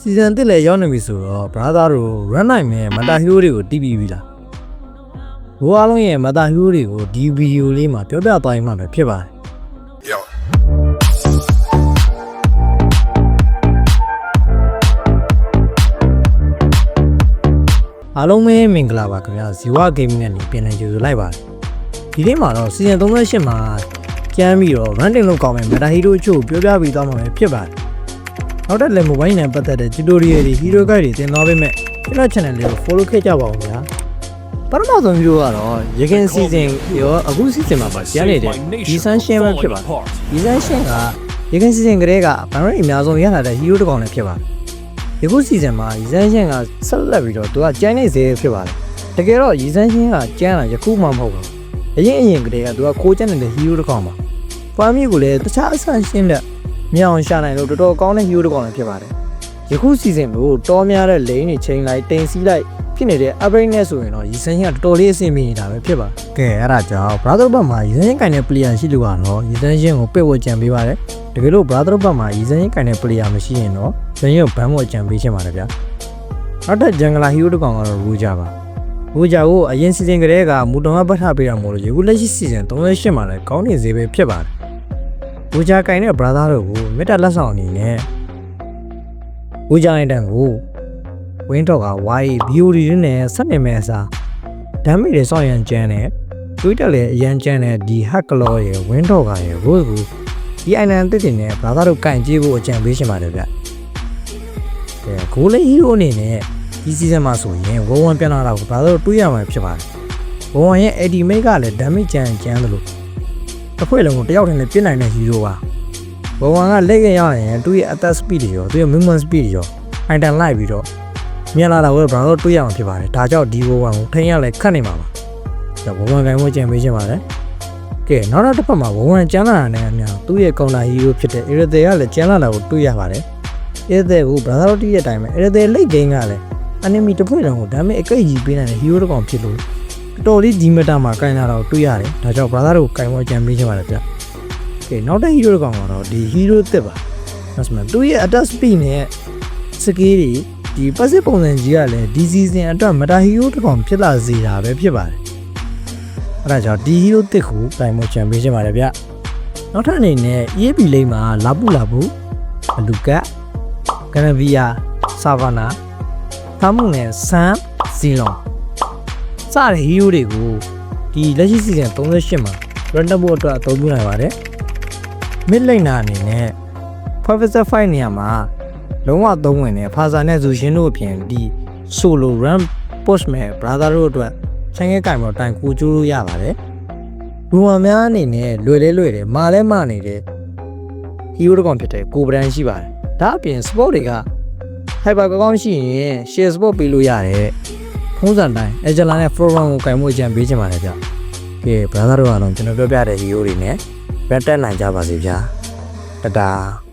စီဇန်တစ်လည်းရောက်နေပြီဆိုတော့ brother တို့ run နိုင်မဲ့မတာဟီရိုတွေကိုတီးပြီးပြီလားဘိုးအားလုံးရဲ့မတာဟီရိုတွေကိုဒီဗီဒီယိုလေးမှာပြောပြသွားရင်မှပဲဖြစ်ပါတယ် Yo. အားလုံးပဲမင်္ဂလာပါခင်ဗျာဇီဝဂိမ်းမင်းနဲ့ပြန်လည်ကြိုဆိုလိုက်ပါတယ်ဒီနေ့မှာတော့စီဇန်38မှာကျမ်းပြီးတော့ run တင်လို့ကောင်းမယ်မတာဟီရိုအချို့ကိုပြောပြပြီးသွားမှာပဲဖြစ်ပါတယ် နောက်တစ်လည်း mobile နဲ့ပတ်သက်တဲ့ tutorial တွေ hero guide တွေသင်သွားပေးမယ်ကျွန်တော် channel လေးကို follow ခဲ့ကြပါဦးဗျာပထမဆုံးဗီဒီယိုကတော့ရခင်စီစဉ်ရောအခုစီစဉ်မှာပါကျမ်းနေတဲ့ဒီဆန်းရှင်းပဲဖြစ်ပါတယ်ဒီဆန်းရှင်းကရခင်စီစဉ်ကလေးကဘန်ရိအများဆုံးရလာတဲ့ hero တစ်ကောင်လည်းဖြစ်ပါတယ်ယခုစီစဉ်မှာရီစန်းရှင်းကဆက်လက်ပြီးတော့သူကကျန်းနေစေဖြစ်ပါတယ်တကယ်တော့ရီစန်းရှင်းကကျန်းလာယခုမှမဟုတ်ဘူးအရင်အရင်ကတည်းကသူကခိုးကျန်းနေတဲ့ hero တစ်ကောင်ပါဖွားမြင့်ကိုလည်းတခြားအဆန်ရှင်းတဲ့ မြောင်ရှာနိုင်လို့တော်တော်ကောင်းတဲ့ hero တစ်ကောင်လည်းဖြစ်ပါတယ်ယခုစီစဉ်ကိုတောများတဲ့လိန်တွေချိန်လိုက်တင်စီလိုက်ဖြစ်နေတဲ့ upgrade နဲ့ဆိုရင်တော့ရီစန်းရှင်းကတော်တော်လေးအဆင်ပြေနေတာပဲဖြစ်ပါကဲအဲ့ဒါကြောင့် brother ဘက်မှာရီစန်းရှင်းကင်တဲ့ player ရှိလို့ကတော့ရီစန်းရှင်းကိုပစ်ဝတ်ကြံပေးပါတယ်တကယ်လို့ brother ဘက်မှာရီစန်းရှင်းကင်တဲ့ player မရှိရင်တော့ဇန်ရုပ်ဘန်းပေါ်ကြံပေးချင်ပါတယ်ဗျာနောက်ထပ်ဂျန်ဂလာဟီရိုတစ်ကောင်ကတော့ရူဂျာပါရူဂျာကိုအရင်စီစဉ်ကလေးကမူတော်မပတ်ထားပေးတာမို့လို့ယခုလက်ရှိစီစဉ်38မှာလည်းကောင်းနေစေပဲဖြစ်ပါတယ် ရူဂျာကင်တဲ့ brother တို့ကိုမေတ္တာလက်ဆောင်အနေနဲ့ရူဂျာရဲ့တန်ကိုဝင်းတော့ကဝိုင်း beauty နဲ့ဆက်နေမဲ့အစားဒမ်းမိတွေစောင့်ရန်ကျန်းနဲ့ Twitter လည်းအရန်ကျန်းတဲ့ဒီ hack claw ရဲ့ဝင်းတော့ကရဲ့ rose ကိုဒီ island တစ်တင်နဲ့ brother တို့ကင်ကြည့်ဖို့အကြံပေးချင်ပါတယ်ဗျကဲဂိုးလေးဟီးရိုအနေနဲ့ဒီစီဇန်မှာဆိုရင်ဝဝန်ပြန်လာတာကိုဘာလို့တွေးရမှာဖြစ်ပါတယ်ဝဝန်ရဲ့ AD mate ကလည်း damage ကြမ်းကြမ်းတယ်လို့ တစ်ဖွဲ့လုံးကိုတယောက်တည်းနဲ့ပြစ်နိုင်တဲ့ဟီးရိုပါဝဝန်ကလက်ရရရင်သူ့ရဲ့ attack speed တွေရောသူ့ရဲ့ movement speed တွေရော item လိုက်ပြီးတော့မြန်လာတာကိုဘာလို့တွေးရမှာဖြစ်ပါတယ်ဒါကြောင့်ဒီဝဝန်ကိုထိန်းရလဲခတ်နေမှာပါဒါဝဝန်ကင်မို့ကြံပေးချင်ပါတယ်ကဲနောက်တစ်ဖက်မှာဝဝန်ကျန်းလာတာနဲ့အများသူ့ရဲ့ကောင်တာဟီးရိုဖြစ်တဲ့ Irithel ကလည်းကျန်းလာတာကိုတွေးရပါတယ်အဲ့တဲ့ကို brother တို့တီးတဲ့အတိုင်းပဲအဲ့တဲ့လိတ်ဒင်းကလည်း enemy တစ်ဖွဲ့လုံးကိုဒါပေမဲ့အကိတ်ကြီးပေးနိုင်တဲ့ hero တစ်ကောင်ဖြစ်လို့ တော်တော်လေးဒီမတာမှာကင်လာတော့တွေ့ရတယ်ဒါကြောင့် brother တို့ကင်မောကြံပေးချင်ပါတယ်ဗျကဲနောက်တဲ့ hero တစ်ကောင်ကတော့ဒီ hero တစ်ပါဒါဆိုမှသူရဲ့ attack speed နဲ့ skill တွေဒီ passive ပုံစံကြီးကလည်းဒီ season အတွက် meta hero တစ်ကောင်ဖြစ်လာစေတာပဲဖြစ်ပါတယ်အဲ့ဒါကြောင့်ဒီ hero တစ်ကိုကင်မောကြံပေးချင်ပါတယ်ဗျနောက်ထပ်အနေနဲ့ EAP လိမ့်မှာလာပူလာပူဘလူကတ်ဂရဗီယာဆာဗာနာဖာမှုနဲ့ဆမ်ဇီလွန် စတဲ့ဟီးရိုးတွေကိုဒီလက်ရှိစီဇန်38မှာ random ဖို့အတွက်အသုံးပြုနိုင်ပါတယ် mid laner အနေနဲ့ Professor 5နေရာမှာလုံးဝသုံးဝင်တဲ့ဖာဇာနဲ့ဇူရှင်တို့အပြင်ဒီ solo run push မဲ့ brother တို့အတွက်ဆိုင်ငယ်ကင်ပေါ်တိုင်ကိုကျိုးလို့ရပါတယ်ဘူမာများအနေနဲ့လွယ်လဲလွယ်တယ်မာလဲမာနေတဲ့ဟီးရိုးတစ်ကောင်ဖြစ်တဲ့ကိုဗရန်ရှိပါတယ်ဒါအပြင် sport တွေက hyper ကောင်းရှိရင် share sport ပေးလို့ရတယ် ဖုံးစံတိုင်း Angela နဲ့ Forum ကိုကင်မှုအကြံပေးချင်ပါတယ်ဗျကဲ brother တို့အားလုံးကျွန်တော်ပြောပြတဲ့ hero တွေနဲ့ battle နိုင်ကြပါစေဗျာတတား